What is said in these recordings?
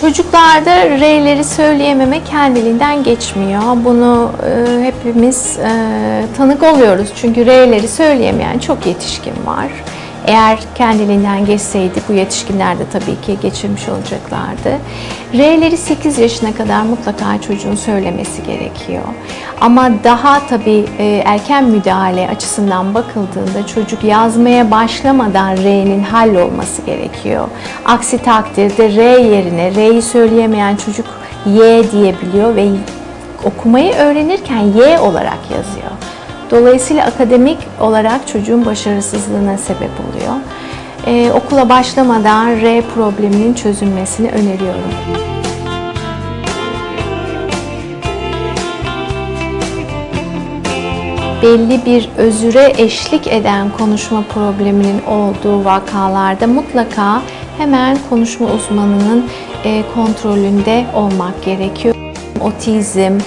Çocuklarda R'leri söyleyememe kendiliğinden geçmiyor. Bunu e, hepimiz e, tanık oluyoruz. Çünkü R'leri söyleyemeyen çok yetişkin var. Eğer kendiliğinden geçseydi bu yetişkinler de tabii ki geçirmiş olacaklardı. R'leri 8 yaşına kadar mutlaka çocuğun söylemesi gerekiyor. Ama daha tabii e, erken müdahale açısından bakıldığında çocuk yazmaya başlamadan R'nin hallolması gerekiyor. Aksi takdirde R yerine R'yi söyleyemeyen çocuk Y diyebiliyor ve okumayı öğrenirken Y olarak yazıyor. Dolayısıyla akademik olarak çocuğun başarısızlığına sebep oluyor. Ee, okula başlamadan R probleminin çözülmesini öneriyorum. belli bir özüre eşlik eden konuşma probleminin olduğu vakalarda mutlaka hemen konuşma uzmanının e, kontrolünde olmak gerekiyor. Otizm,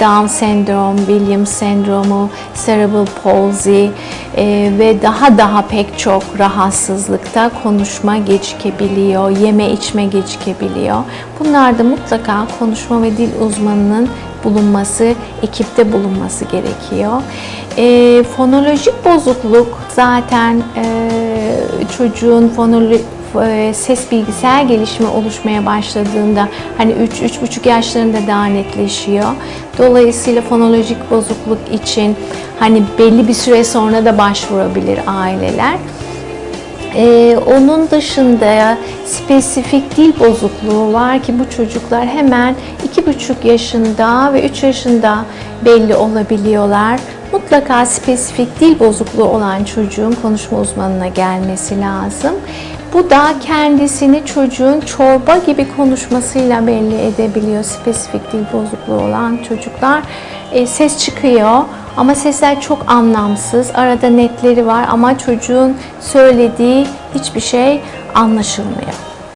Down sendrom, Williams sendromu, cerebral palsy e, ve daha daha pek çok rahatsızlıkta konuşma gecikebiliyor, yeme içme gecikebiliyor. Bunlarda mutlaka konuşma ve dil uzmanının bulunması, ekipte bulunması gerekiyor. E, fonolojik bozukluk zaten e, çocuğun fonolo e, ses bilgisayar gelişimi oluşmaya başladığında hani 3-3,5 yaşlarında daha netleşiyor. Dolayısıyla fonolojik bozukluk için hani belli bir süre sonra da başvurabilir aileler. Ee, onun dışında spesifik dil bozukluğu var ki bu çocuklar hemen 2,5 yaşında ve 3 yaşında belli olabiliyorlar. Mutlaka spesifik dil bozukluğu olan çocuğun konuşma uzmanına gelmesi lazım. Bu da kendisini çocuğun çorba gibi konuşmasıyla belli edebiliyor. Spesifik dil bozukluğu olan çocuklar e, ses çıkıyor ama sesler çok anlamsız. Arada netleri var ama çocuğun söylediği hiçbir şey anlaşılmıyor.